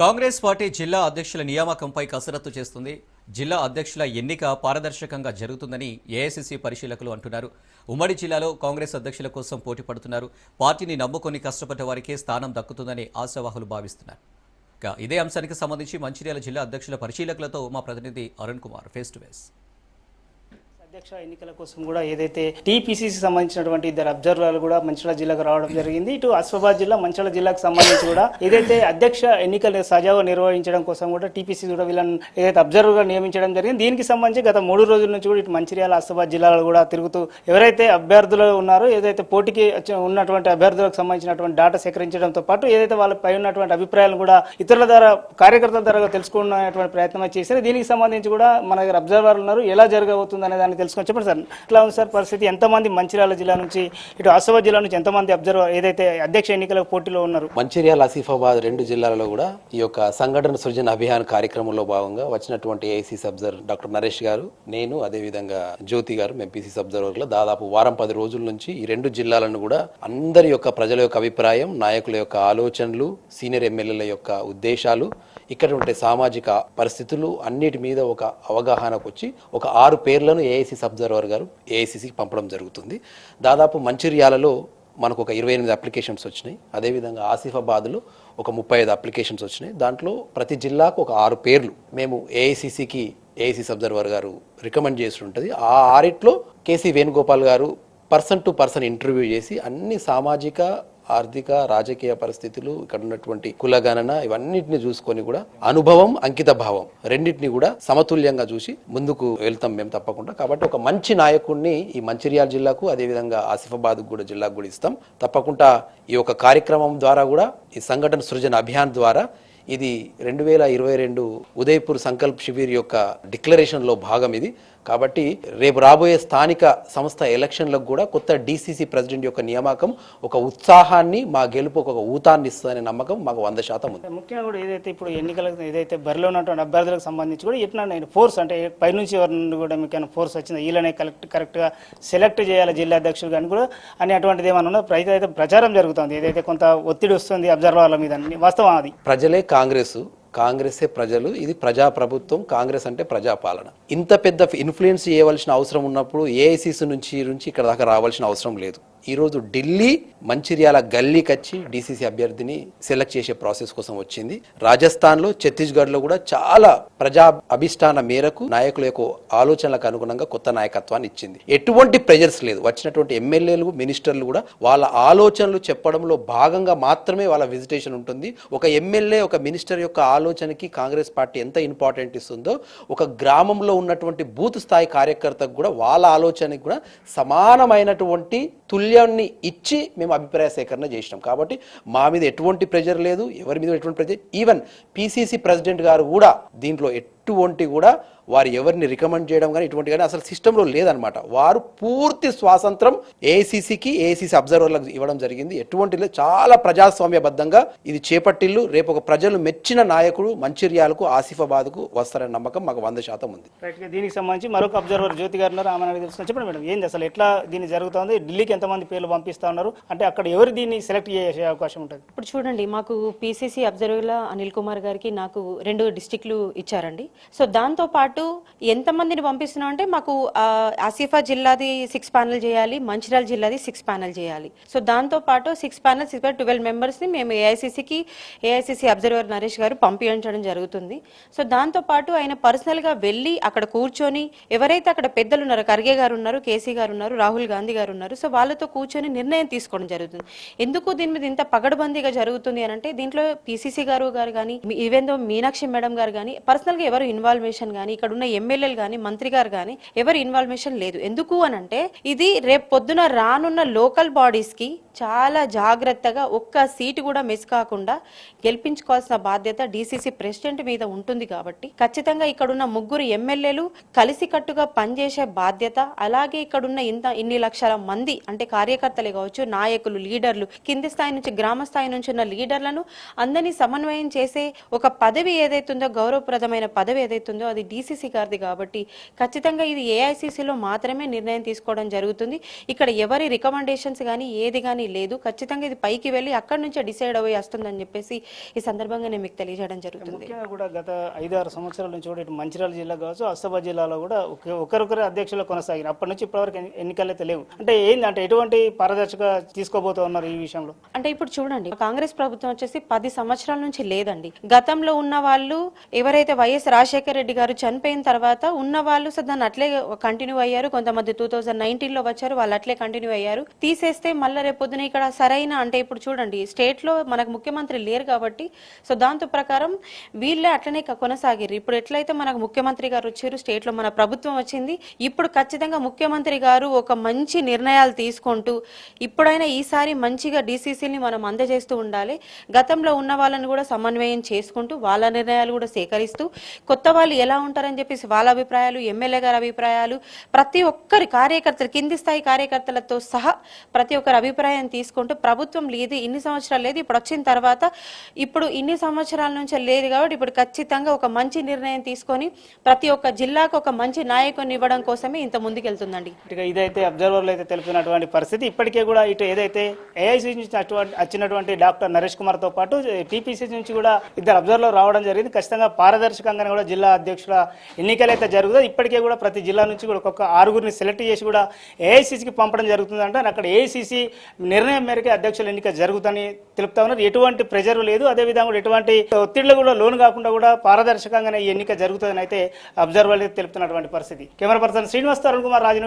Congress party జిల్లా అధ్యక్షుల నియామకంపై కసరత్తు చేస్తుంది. జిల్లా అధ్యక్షుల ఎన్నిక పారదర్శకంగా జరుగుతుందని ఏఐసిసి పరిశీలకులు అంటున్నారు. ఉమ్మడి జిల్లాలో కాంగ్రెస్ అధ్యక్షుల కోసం పోటీ పడుతున్నారు. పార్టీని నమ్ముకొని కష్టపడ్డ వారికే స్థానం దక్కుతుందని ఆశావాహులు భావిస్తున్నారు. ఇక ఇదే అంశానికి సంబంధించి మంచిర్యాల జిల్లా అధ్యక్షుల పరిశీలకులతో మా ప్రతినిధి Arun Kumar face to face అధ్యక్ష ఎన్నికల కోసం కూడా ఏదైతే టీపీసీసీ సంబంధించినటువంటి ఇద్దరు అబ్జర్వర్లు కూడా మంచిర్యాల జిల్లాకు రావడం జరిగింది. ఇటు అస్ఫాబాద్ జిల్లా మంచిర్యాల జిల్లాకు సంబంధించి కూడా ఏదైతే అధ్యక్ష ఎన్నికలు సజావుగా నిర్వహించడం కోసం కూడా టీపీసీ కూడా వీళ్ళని ఏదైతే అబ్జర్వర్గా నియమించడం జరిగింది. దీనికి సంబంధించి గత మూడు రోజుల నుంచి కూడా ఇటు మంచిర్యాల అస్ఫాబాద్ జిల్లాలో కూడా తిరుగుతూ ఎవరైతే అభ్యర్థులు ఉన్నారో ఏదైతే పోటీకి ఉన్నటువంటి అభ్యర్థులకు సంబంధించినటువంటి డేటా సేకరించడంతో పాటు ఏదైతే వాళ్ళపై ఉన్నటువంటి అభిప్రాయాలను కూడా ఇతరుల ద్వారా కార్యకర్తల ద్వారా తెలుసుకున్నటువంటి ప్రయత్నం చేశారు. దీనికి సంబంధించి కూడా మన దగ్గర అబ్జర్వర్లు ఉన్నారు. ఎలా జరగబోతుంది అనే దాన్ని తెలుసుకోవచ్చు. చెప్పండి సార్ ఎట్లా ఉంది సార్ పరిస్థితి? ఎంతమంది మంచిర్యాల జిల్లా నుంచి ఇటు ఆసిఫాబాద్ జిల్లా నుంచి ఎంతమంది అబ్జర్వర్ ఏదైతే అధ్యక్ష ఎన్నికల పోటీలో ఉన్నారు? మంచిర్యాల ఆసిఫాబాద్ రెండు జిల్లాలలో కూడా ఈ యొక్క సంఘటన సృజన అభియాన్ కార్యక్రమంలో భాగంగా వచ్చినటువంటి ఏఐసీ అబ్జర్వర్ డాక్టర్ నరేష్ గారు నేను అదేవిధంగా జ్యోతి గారు ఎంపీసీ అబ్జర్వర్లో దాదాపు వారం పది రోజుల నుంచి ఈ రెండు జిల్లాలను కూడా అందరి యొక్క ప్రజల యొక్క అభిప్రాయం నాయకుల యొక్క ఆలోచనలు సీనియర్ ఎమ్మెల్యేల యొక్క ఉద్దేశాలు ఇక్కడ ఉండే సామాజిక పరిస్థితులు అన్నిటి మీద ఒక అవగాహనకు వచ్చి ఒక ఆరు పేర్లను ఏఐసీ అబ్జర్వర్ గారు ఏఐసిసికి పంపడం జరుగుతుంది. దాదాపు మంచిర్యాలలో మనకు ఒక ఇరవై ఎనిమిది అప్లికేషన్స్ వచ్చినాయి. అదేవిధంగా ఆసిఫాబాద్లో ఒక ముప్పై ఐదు అప్లికేషన్స్ వచ్చినాయి. దాంట్లో ప్రతి జిల్లాకు ఒక ఆరు పేర్లు మేము ఏఐసిసికి ఏఐసిసి అబ్జర్వర్ గారు రికమెండ్ చేసి ఉంటుంది. ఆ ఆరిట్లో కేసీ వేణుగోపాల్ గారు పర్సన్ టు పర్సన్ ఇంటర్వ్యూ చేసి అన్ని సామాజిక ఆర్థిక రాజకీయ పరిస్థితులు ఇక్కడ ఉన్నటువంటి కులగణన ఇవన్నిటిని చూసుకొని కూడా అనుభవం అంకిత భావం రెండింటిని కూడా సమతుల్యంగా చూసి ముందుకు వెళ్తాం మేము తప్పకుండా. కాబట్టి ఒక మంచి నాయకుడిని ఈ మంచిర్యాల జిల్లాకు అదేవిధంగా ఆసిఫాబాద్ కూడా జిల్లాకు కూడా ఇస్తాం. తప్పకుండా ఈ యొక్క కార్యక్రమం ద్వారా కూడా ఈ సంఘటన సృజన అభియాన్ ద్వారా ఇది రెండు వేల ఇరవై రెండు ఉదయపూర్ సంకల్ప్ శిబిర్ యొక్క డిక్లరేషన్లో భాగం ఇది. కాబట్టి రేపు రాబోయే స్థానిక సంస్థ ఎలక్షన్లకు కూడా కొత్త డీసీసీ ప్రెసిడెంట్ యొక్క నియామకం ఒక ఉత్సాహాన్ని మా గెలుపు ఒక ఊతాన్ని ఇస్తుందనే నమ్మకం మాకు వంద శాతం ఉంది. ముఖ్యంగా కూడా ఏదైతే ఇప్పుడు ఎన్నికలకు ఏదైతే బరిలో ఉన్నటువంటి అభ్యర్థులకు సంబంధించి కూడా ఎట్లా నేను ఫోర్స్ అంటే పైనుంచి ఎవరి నుండి కూడా మీకు ఏమైనా ఫోర్స్ వచ్చింది? వీళ్ళనే కరెక్ట్ కరెక్ట్గా సెలెక్ట్ చేయాలి జిల్లా అధ్యక్షులు కానీ కూడా అని అటువంటిది ఏమైనా అయితే అయితే ప్రచారం జరుగుతుంది. ఏదైతే కొంత ఒత్తిడి వస్తుంది అబ్జర్వర్ల మీద వాస్తవం అది. ప్రజలే కాంగ్రెస్ కాంగ్రెసే ప్రజలు ఇది ప్రజా ప్రభుత్వం కాంగ్రెస్ అంటే ప్రజాపాలన. ఇంత పెద్ద ఇన్ఫ్లుయెన్స్ చేయవలసిన అవసరం ఉన్నప్పుడు ఏఐసిసి నుంచి నుంచి ఇక్కడ దాకా రావాల్సిన అవసరం లేదు. ఈరోజు ఢిల్లీ మంచిర్యాల గల్లీకి వచ్చి డీసీసీ అభ్యర్థిని సెలెక్ట్ చేసే ప్రాసెస్ కోసం వచ్చింది. రాజస్థాన్లో ఛత్తీస్గఢ్లో కూడా చాలా ప్రజా అభిష్టాన మేరకు నాయకుల యొక్క ఆలోచనలకు అనుగుణంగా కొత్త నాయకత్వాన్ని ఇచ్చింది. ఎటువంటి ప్రెజర్స్ లేదు. వచ్చినటువంటి ఎమ్మెల్యేలు మినిస్టర్లు కూడా వాళ్ళ ఆలోచనలు చెప్పడంలో భాగంగా మాత్రమే వాళ్ళ విజిటేషన్ ఉంటుంది. ఒక ఎమ్మెల్యే ఒక మినిస్టర్ యొక్క ఆలోచనకి కాంగ్రెస్ పార్టీ ఎంత ఇంపార్టెంట్ ఇస్తుందో ఒక గ్రామంలో ఉన్నటువంటి బూత్ స్థాయి కార్యకర్తకు కూడా వాళ్ళ ఆలోచనకి కూడా సమానమైనటువంటి మూల్యాన్ని ఇచ్చి మేము అభిప్రాయ సేకరణ చేసినాం. కాబట్టి మా మీద ఎటువంటి ప్రెజర్ లేదు ఎవరి మీద ఎటువంటి ప్రెజర్ ఈవెన్ పిసిసి ప్రెసిడెంట్ గారు కూడా దీంట్లో ఎటువంటి కూడా వారు ఎవరిని రికమెండ్ చేయడం కానీ ఇటువంటి కానీ అసలు సిస్టంలో లేదనమాట వారు పూర్తి స్వాతంత్రం ఏఐసిసికి ఏఐసిసి అబ్జర్వర్లకు ఇవ్వడం జరిగింది. ఎటువంటి చాలా ప్రజాస్వామ్యబద్ధంగా ఇది చేపట్టిల్లు. రేపు ఒక ప్రజలు మెచ్చిన నాయకుడు మంచిర్యాలకు ఆసిఫాబాద్కు వస్తారనే నమ్మకం మాకు వంద శాతం ఉంది. రైట్గా దీనికి సంబంధించి మరొక అబ్జర్వర్ జ్యోతి గారు ఉన్నారు. ఆమె తెలుసుకుని చెప్పండి మేడం ఏంది అసలు ఎట్లా దీన్ని జరుగుతుంది? ఢిల్లీకి ఎంతమంది పేర్లు పంపిస్తా ఉన్నారు? అంటే అక్కడ ఎవరు దీన్ని సెలెక్ట్ చేసే అవకాశం ఉంటుంది? ఇప్పుడు చూడండి మాకు పీసీసీ అబ్జర్వర్ల అనిల్ కుమార్ గారికి నాకు రెండు డిస్టిక్లు ఇచ్చారండి. సో దాంతో పాటు ఎంతమందిని పంపిస్తున్నాం అంటే మాకు ఆసిఫా జిల్లాది సిక్స్ ప్యానల్ చేయాలి మంచిర్యాల జిల్లాది సిక్స్ ప్యానల్ చేయాలి. సో దాంతో పాటు సిక్స్ ప్యానల్ సిక్స్ ట్వెల్వ్ మెంబర్స్ని మేము ఏఐసిసికి ఏఐసిసి అబ్జర్వర్ నరేష్ గారు పంపించడం జరుగుతుంది. సో దాంతో పాటు ఆయన పర్సనల్గా వెళ్ళి అక్కడ కూర్చొని ఎవరైతే అక్కడ పెద్దలు ఉన్నారో ఖర్గే గారు ఉన్నారు కేసీ గారు ఉన్నారు రాహుల్ గాంధీ గారు ఉన్నారు సో వాళ్ళతో కూర్చొని నిర్ణయం తీసుకోవడం జరుగుతుంది. ఎందుకు దీని మీద ఇంత పగడబందీగా జరుగుతుంది అని అంటే దీంట్లో పిసిసి గారు గారు కానీ ఈవెన్ మీనాక్షి మేడం గారు కానీ పర్సనల్గా ఎవరు ఇన్వాల్వేషన్ కానీ ఇక్కడ ఉన్న ఎమ్మెల్యేలు కానీ మంత్రి గారు కానీ ఎవరు ఇన్వాల్వేషన్ లేదు. ఎందుకు అని అంటే ఇది రేపు పొద్దున రానున్న లోకల్ బాడీస్కి చాలా జాగ్రత్తగా ఒక్క సీటు కూడా మిస్ కాకుండా గెలిపించుకోవాల్సిన బాధ్యత డీసీసీ ప్రెసిడెంట్ మీద ఉంటుంది కాబట్టి ఖచ్చితంగా ఇక్కడున్న ముగ్గురు ఎమ్మెల్యేలు కలిసికట్టుగా పనిచేసే బాధ్యత అలాగే ఇక్కడున్న ఇంత ఇన్ని లక్షల మంది అంటే కార్యకర్తలే కావచ్చు నాయకులు లీడర్లు కింది స్థాయి నుంచి గ్రామ స్థాయి నుంచి ఉన్న లీడర్లను అందరినీ సమన్వయం చేసే ఒక పదవి ఏదైతుందో గౌరవప్రదమైన పదవి పదవి ఏదైతే ఉందో అది డీసీసీ గారిది కాబట్టి ఖచ్చితంగా ఇది ఏఐసీసీలో మాత్రమే నిర్ణయం తీసుకోవడం జరుగుతుంది. ఇక్కడ ఎవరి రికమెండేషన్స్ కానీ ఏది కానీ లేదు. ఖచ్చితంగా ఇది పైకి వెళ్ళి అక్కడి నుంచే డిసైడ్ అవ్వి వస్తుందని చెప్పేసి ఈ సందర్భంగా నేను మీకు తెలియజేయడం జరుగుతుంది. కూడా గత ఐదు ఆరు సంవత్సరాల నుంచి కూడా ఇటు మంచిర్యాల జిల్లా కావచ్చు ఆసిఫాబాద్ జిల్లాలో కూడా ఒక- ఒకరొకరు అధ్యక్షులు కొనసాగిన అప్పటి నుంచి ఇప్పటివరకు ఎన్ని- ఎన్నికలు లేవు అంటే ఏంది అంటే ఎటువంటి పారదర్శక తీసుకోబోతూ ఉన్నారు ఈ విషయంలో? అంటే ఇప్పుడు చూడండి కాంగ్రెస్ ప్రభుత్వం వచ్చేసి పది సంవత్సరాల నుంచి లేదండి. గతంలో ఉన్న వాళ్ళు ఎవరైతే వైఎస్ రాజశేఖర్ రెడ్డి గారు చనిపోయిన తర్వాత ఉన్న వాళ్ళు సో దాన్ని అట్లే కంటిన్యూ అయ్యారు. కొంతమంది టూ థౌజండ్ నైన్టీన్లో వచ్చారు. వాళ్ళు అట్లే కంటిన్యూ అయ్యారు. తీసేస్తే మళ్ళీ రేపొద్దున ఇక్కడ సరైన అంటే ఇప్పుడు చూడండి స్టేట్లో మనకు ముఖ్యమంత్రి లేరు కాబట్టి సో దాంతో ప్రకారం వీళ్ళే అట్లనే కొనసాగిరు కొనసాగిర్రు. ఇప్పుడు ఎట్లయితే మనకు ముఖ్యమంత్రి గారు వచ్చారు స్టేట్లో మన ప్రభుత్వం వచ్చింది ఇప్పుడు ఖచ్చితంగా ముఖ్యమంత్రి గారు ఒక మంచి నిర్ణయాలు తీసుకుంటూ ఇప్పుడైనా ఈసారి మంచిగా డీసీసీని మనం అందజేస్తూ ఉండాలి. గతంలో ఉన్న వాళ్ళని కూడా సమన్వయం చేసుకుంటూ వాళ్ళ నిర్ణయాలు కూడా సేకరిస్తూ కొత్త వాళ్ళు ఎలా ఉంటారని చెప్పేసి వాళ్ళ అభిప్రాయాలు ఎమ్మెల్యే గారి అభిప్రాయాలు ప్రతి ఒక్కరి కార్యకర్తలు కింది స్థాయి కార్యకర్తలతో సహా ప్రతి ఒక్కరి అభిప్రాయం తీసుకుంటూ ప్రభుత్వం లేదు ఇన్ని సంవత్సరాలు లేదు ఇప్పుడు వచ్చిన తర్వాత ఇప్పుడు ఇన్ని సంవత్సరాల నుంచి లేదు కాబట్టి ఇప్పుడు ఖచ్చితంగా ఒక మంచి నిర్ణయం తీసుకొని ప్రతి ఒక్క జిల్లాకు ఒక మంచి నాయకుని ఇవ్వడం కోసమే ఇంత ముందుకెళ్తుందండి. ఇదైతే అబ్జర్వర్లు అయితే తెలిపినటువంటి పరిస్థితి. ఇప్పటికే కూడా ఇటు ఏదైతే ఏఐసీ నుంచి అటువంటి వచ్చినటువంటి డాక్టర్ నరేష్ కుమార్తో పాటు టీపీసీ నుంచి కూడా ఇద్దరు అబ్జర్వర్లు రావడం జరిగింది. ఖచ్చితంగా పారదర్శకంగా కూడా జిల్లా అధ్యక్షుల ఎన్నికలు అయితే జరుగుతుంది ఇప్పటికే కూడా ప్రతి జిల్లా నుంచి కూడా ఒక్కొక్క ఆరుగురిని సెలెక్ట్ చేసి కూడా ఏఐసీసీకి పంపడం జరుగుతుందంటే అక్కడ ఏఐసీసీ నిర్ణయం మేరకే అధ్యక్షుల ఎన్నిక జరుగుతుందని తెలుపుతా ఉన్నారు. ఎటువంటి ప్రెజర్ లేదు. అదేవిధంగా కూడా ఎటువంటి ఒత్తిళ్ళు కూడా లోను కాకుండా కూడా పారదర్శకంగానే ఈ ఎన్నిక జరుగుతుందని అయితే అబ్జర్వర్లు తెలుపుతున్నటువంటి పరిస్థితి. Camera person Srinivas Arun Kumar Raju